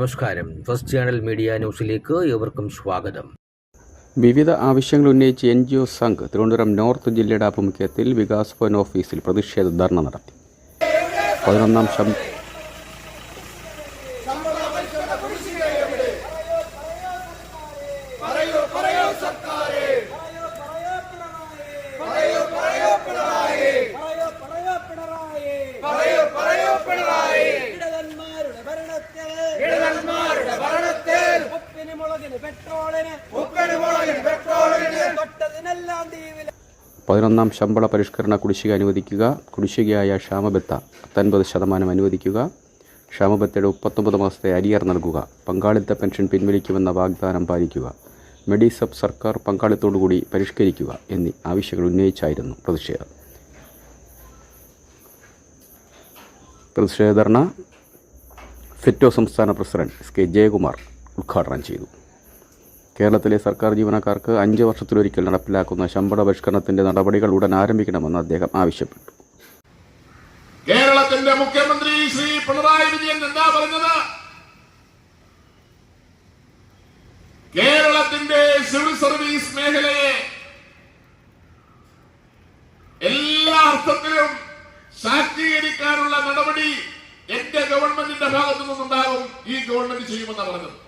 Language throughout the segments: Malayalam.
നമസ്കാരം ഫസ്റ്റ് ചാനൽ മീഡിയ ന്യൂസിലേക്ക് ഏവർക്കും സ്വാഗതം വിവിധ ആവശ്യങ്ങൾ ഉന്നയിച്ച് N G O Sangh Thiruvananthapuram north ജില്ലയുടെ ആഭിമുഖ്യത്തിൽ വികാസ് ഭവൻ ഓഫീസിൽ പ്രതിഷേധ ധർണ നടത്തി പതിനൊന്നാം ശം ഇടവന്മാരുടെ പതിനൊന്നാം ശമ്പള പരിഷ്കരണ കുടിശ്ശിക അനുവദിക്കുക. കുടിശ്ശികയായ ക്ഷാമബത്ത പത്തൊൻപത് ശതമാനം അനുവദിക്കുക. ക്ഷാമബത്തയുടെ മുപ്പത്തൊമ്പത് മാസത്തെ അരിയർ നൽകുക. പങ്കാളിത്ത പെൻഷൻ പിൻവലിക്കുമെന്ന വാഗ്ദാനം പാലിക്കുക. മെഡിസബ് സർക്കാർ പങ്കാളിത്തോടുകൂടി പരിഷ്കരിക്കുക എന്നീ ആവശ്യങ്ങൾ ഉന്നയിച്ചായിരുന്നു പ്രതിഷേധം. പ്രതിഷേധ ധർണ ഫിറ്റോ സംസ്ഥാന പ്രസിഡന്റ് എസ് കെ ജയകുമാർ ഉദ്ഘാടനം ചെയ്തു. കേരളത്തിലെ സർക്കാർ ജീവനക്കാർക്ക് അഞ്ച് വർഷത്തിലൊരിക്കൽ നടപ്പിലാക്കുന്ന ശമ്പള പരിഷ്കരണത്തിന്റെ നടപടികൾ ഉടൻ ആരംഭിക്കണമെന്ന് അദ്ദേഹം ആവശ്യപ്പെട്ടു. കേരളത്തിന്റെ മുഖ്യമന്ത്രി ശ്രീ പിണറായി വിജയൻ എന്താ പറഞ്ഞത്? കേരളത്തിന്റെ സിവിൽ സർവീസ് മേഖലയെ എല്ലാ അർത്ഥത്തിലും ശാക്തീകരിക്കാനുള്ള നടപടി എന്റെ ഗവൺമെന്റിന്റെ ഭാഗത്തു നിന്നുണ്ടാകും. ഈ ഗവൺമെന്റ് ചെയ്യുമെന്ന് പറഞ്ഞത്.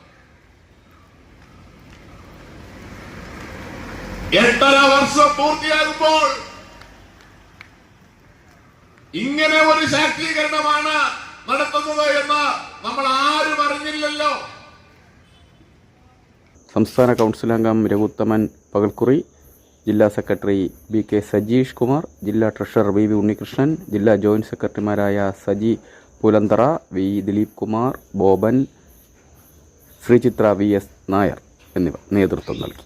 എട്ടര വർഷം പൂർത്തിയാകുമ്പോൾ ഇങ്ങനെ ഒരു ശാക്തീകരണമാണ് നടത്തുന്നത് എന്ന് നമ്മൾ ആരും അറിഞ്ഞില്ലല്ലോ. സംസ്ഥാന കൗൺസിൽ അംഗം രഘുത്തമൻ പകൽക്കുറി ജില്ലാ secretary B K Sajeesh Kumar ജില്ലാ ട്രഷറർ വി വി ഉണ്ണികൃഷ്ണൻ ജില്ലാ ജോയിന്റ് സെക്രട്ടറിമാരായ Saji Pulanthara V Dileep Kumar Boban Sreechithra V S Nair എന്നിവർ നേതൃത്വം നൽകി.